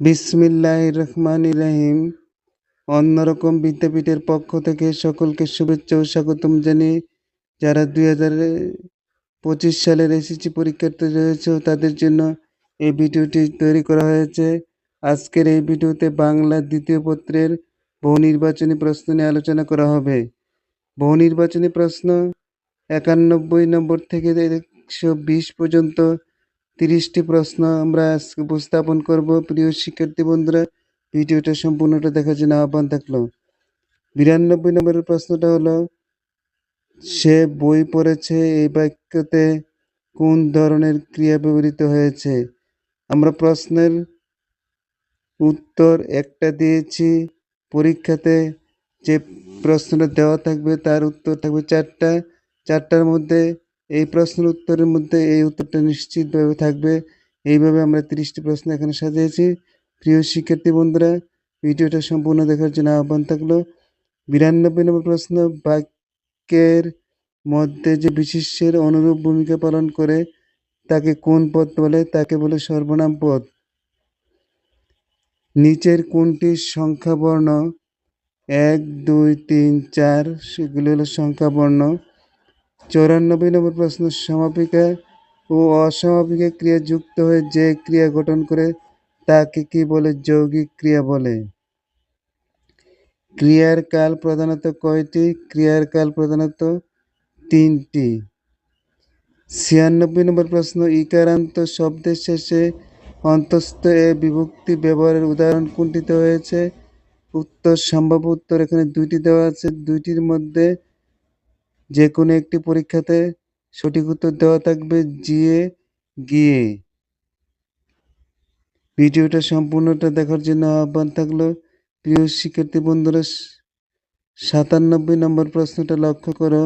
বিসমিল্লাহ রহমান ইরাহিম অন্যরকম বিদ্যাপীঠের পক্ষ থেকে সকলকে শুভেচ্ছা ও স্বাগতম জানিয়ে যারা দুই হাজার পঁচিশ সালের এসএসসি পরীক্ষার্থী রয়েছে তাদের জন্য এই ভিডিওটি তৈরি করা হয়েছে। আজকের এই ভিডিওতে বাংলা দ্বিতীয় পত্রের বহু নির্বাচনী প্রশ্ন নিয়ে আলোচনা করা হবে। বহু নির্বাচনী প্রশ্ন একানব্বই নম্বর থেকে একশো বিশ পর্যন্ত তিরিশটি প্রশ্ন আমরা আজকে উপস্থাপন করব। প্রিয় শিক্ষার্থী বন্ধুরা, ভিডিওটা সম্পূর্ণটা দেখার জন্য আহ্বান থাকল। বিরানব্বই নম্বরের প্রশ্নটা হলো, সে বই পড়েছে এই বাক্যতে কোন ধরনের ক্রিয়া ব্যবহৃত হয়েছে? আমরা প্রশ্নের উত্তর একটা দিয়েছি। পরীক্ষাতে যে প্রশ্নটা দেওয়া থাকবে তার উত্তর থাকবে চারটা। চারটার মধ্যে এই প্রশ্নের উত্তরের মধ্যে এই উত্তরটা নিশ্চিতভাবে থাকবে। এইভাবে আমরা তিরিশটি প্রশ্ন এখানে সাজিয়েছি। প্রিয় শিক্ষার্থী বন্ধুরা, ভিডিওটা সম্পূর্ণ দেখার জন্য আহ্বান থাকল। বিরানব্বই নম্বর প্রশ্ন, বাক্যের মধ্যে যে বিশেষ্যের অনুরূপ ভূমিকা পালন করে, তাকে কোন পদ বলে? তাকে বলে সর্বনাম পদ। নিচের কোনটি সংখ্যা বর্ণ এক, দুই, তিন, চার, সেগুলি হলো সংখ্যা বর্ণ চৌরানব্বই নম্বর প্রশ্ন, সমাপিকা ও অসমাপিকা ক্রিয়া যুক্ত হয়ে যে ক্রিয়া গঠন করে, তাকে কি বলে যৌগিক ক্রিয়া বলে? ক্রিয়ার কাল প্রধানত কয়টি? ক্রিয়ার কাল প্রধানত তিনটি। ছিয়ানব্বই নম্বর প্রশ্ন, ইকারান্ত শব্দের শেষে অন্তস্থ এ বিভক্তি ব্যবহারের উদাহরণ কোনটিতে হয়েছে? উত্তর, সম্ভাব্য উত্তর এখানে দুইটি দেওয়া আছে। দুইটির মধ্যে যে কোনো একটি পরীক্ষাতে সঠিক উত্তর দেওয়া থাকবে জিয়ে গিয়ে। ভিডিওটা সম্পূর্ণটা দেখার জন্য আহ্বান থাকল। প্রিয় শিক্ষার্থী বন্ধুরা সাতানব্বই নম্বর প্রশ্নটা লক্ষ্য করো।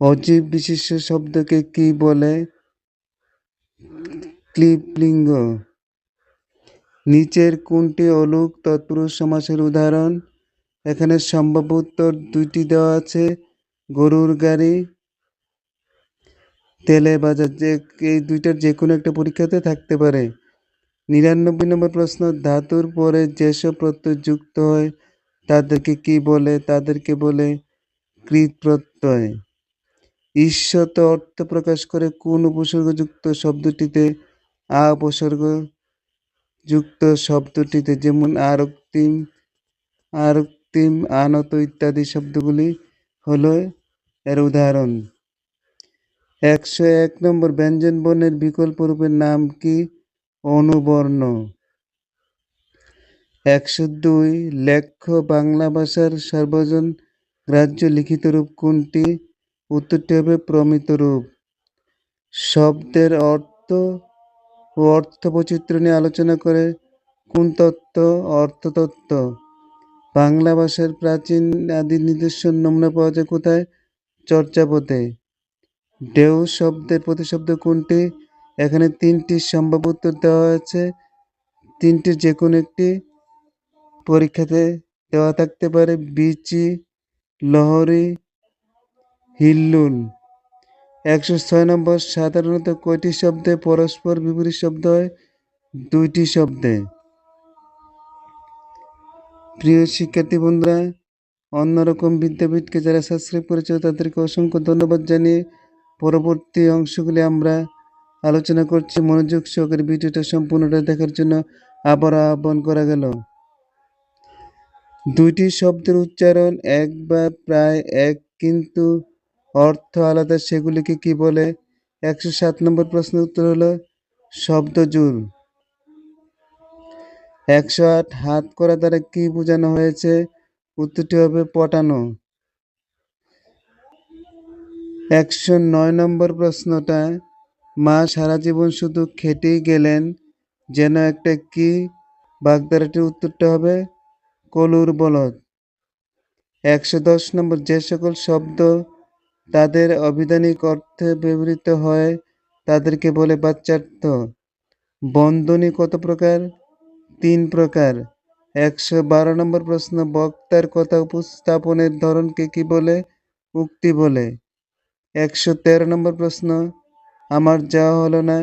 অজীব বিশিষ্ট শব্দকে কি বলে? ক্লিপলিঙ্গ নিচের কোনটি অলুক তৎপুরুষ সমাসের উদাহরণ? এখানে সম্ভাব্য উত্তর দুইটি দেওয়া আছে, গরুর গাড়ি, তেলে বাজার, যে এই দুইটার যে কোনো একটা পরীক্ষাতে থাকতে পারে। নিরানব্বই নম্বর প্রশ্ন, ধাতুর পরে যেসব প্রত্যয় যুক্ত হয়, তাদেরকে কি বলে? তাদেরকে বলে কৃত প্রত্যয় ঈশ্বত অর্থ প্রকাশ করে কোন উপসর্গযুক্ত শব্দটিতে আ উপসর্গ যুক্ত শব্দটিতে, যেমন আরক্তিম আরক্তিম আনত ইত্যাদি শব্দগুলি হল এর উদাহরণ। একশো এক নম্বর, ব্যঞ্জন বর্ণের বিকল্প রূপের নাম কি? অনুবর্ণ। একশো দুই, লেখ্য বাংলা ভাষার সর্বজন গ্রাহ্য লিখিত রূপ কোনটি? উত্তরটি হবে প্রমিত রূপ। শব্দের অর্থ ও অর্থ বৈচিত্র্য নিয়ে আলোচনা করে কোন তত্ত্ব অর্থতত্ত্ব? বাংলা ভাষার প্রাচীন আদি নিদর্শন নমুনা পাওয়া যায় কোথায়? চর্যাপদে। ঢেউ শব্দের প্রতিশব্দ কোনটি? এখানে তিনটি সম্ভাব্য উত্তর দেওয়া হয়েছে। তিনটির যে কোনো একটি পরীক্ষাতে দেওয়া থাকতে পারে বিচি, লহরি, হিল্লুল। একশো ছয় নম্বর সাধারণত কয়টি শব্দে পরস্পর বিপরীত শব্দ হয়? দুইটি শব্দে। প্রিয় শিক্ষার্থী বন্ধুরা, অন্যরকম বিদ্যাপীঠকে যারা সাবস্ক্রাইব করেছে, তাদেরকে অসংখ্য ধন্যবাদ জানিয়ে পরবর্তী অংশগুলি আমরা আলোচনা করছি। মনোযোগ সহকারে ভিডিওটা সম্পূর্ণটা দেখার জন্য আবার আহ্বান করা গেল। দুইটি শব্দের উচ্চারণ এক বা প্রায় এক, কিন্তু অর্থ আলাদা, সেগুলিকে কি বলে? একশো সাত নম্বর প্রশ্নের উত্তর হলো শব্দজুল। একশো আট হাত করা দ্বারা কি বোঝানো হয়েছে? উত্তরটি হবে পটানো। একশো নয় নম্বর প্রশ্নটা, মা সারা জীবন শুধু খেটেই গেলেন, যেন একটা কি বাগদারাটির উত্তরটা হবে কলুর বলদ। একশো দশ নম্বর, যে সকল শব্দ তাদের অভিধানিক অর্থে ব্যবহৃত হয়, তাদেরকে বলে বাচ্চার্থ। বন্ধনী কত প্রকার? তিন প্রকার। একশো বারো নম্বর প্রশ্ন, বক্তার কথা উপস্থাপনের ধরনকে কি বলে, উক্তি বলে। একশো তেরো নম্বর প্রশ্ন, আমার যাওয়া হলো না,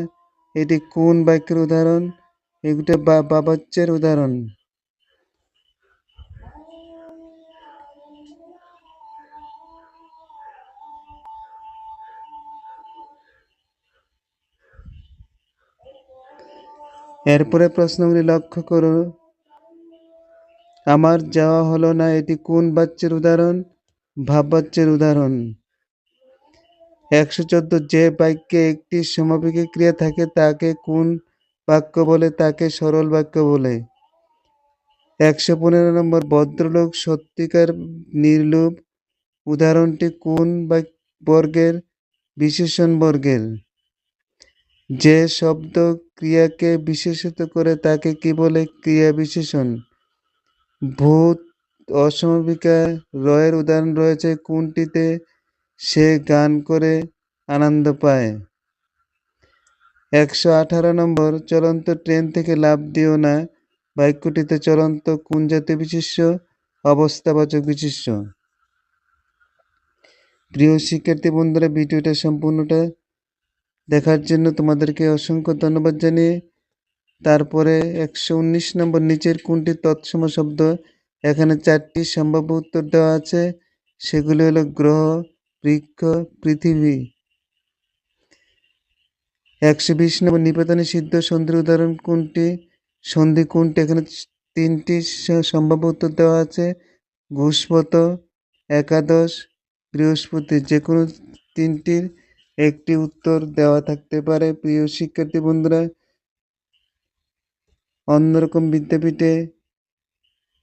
এটি কোন বাক্যের উদাহরণ? এগুলো বাবাচ্চের উদাহরণ। এরপরে প্রশ্নগুলি লক্ষ্য করো। আমার যাওয়া হলো না, এটি কোন বাচ্চার উদাহরণ? ভাব বাচ্চার উদাহরণ। একশো চোদ্দ, যে বাক্যে একটি সমাপিক ক্রিয়া থাকে, তাকে কোন বাক্য বলে? তাকে সরল বাক্য বলে। একশো পনেরো নম্বর, ভদ্রলোক সত্যিকার নির্লোভ উদাহরণটি কোন বর্গের, বিশেষণ বর্গের? যে শব্দ ক্রিয়াকে বিশেষিত করে তাকে কি বলে ক্রিয়া বিশেষণ? ভূত অসমাপিকা রয়ের উদাহরণ রয়েছে, কোনটিতে সে গান করে আনন্দ পায়? একশো আঠারো নম্বর, চলন্ত ট্রেন থেকে লাভ দিও না, বাক্যটিতে চলন্ত কোন জাতীয় বিশেষ্য অবস্থাবাচক বিশেষ্য প্রিয় শিক্ষার্থী বন্ধুরা, ভিডিওটা সম্পূর্ণটা দেখার জন্য তোমাদেরকে অসংখ্য ধন্যবাদ জানিয়ে তারপরে একশো উনিশ নম্বর নিচের কোনটি তৎসম শব্দ? এখানে চারটি সম্ভাব্য উত্তর দেওয়া আছে। সেগুলি হলো গ্রহ, বৃক্ষ, পৃথিবী। একশো বিশ নম্বর নিবেদনে সিদ্ধ সন্ধির উদাহরণ কোনটি? সন্ধি কোনটি? এখানে তিনটি সম্ভাব্য উত্তর দেওয়া আছে। ঘুষপত, একাদশ, বৃহস্পতি। যে কোনো তিনটির একটি উত্তর দেওয়া থাকতে পারে। প্রিয় শিক্ষার্থী বন্ধুরা, অন্যরকম বিদ্যাপীঠে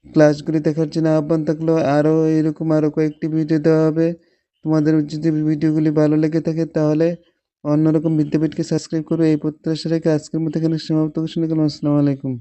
ক্লাসগুলি দেখার জন্য আহ্বান থাকল। আরও এরকম আরও কয়েকটি ভিডিও দেওয়া হবে। তোমাদের যদি ভিডিওগুলি ভালো লেগে থাকে, তাহলে অন্যরকম বিদ্যাপীঠকে সাবস্ক্রাইব করবে এই প্রত্যাশা রেখে আজকের মতো এখানে সমাপ্ত ঘোষণা করলাম আসসালামু আলাইকুম।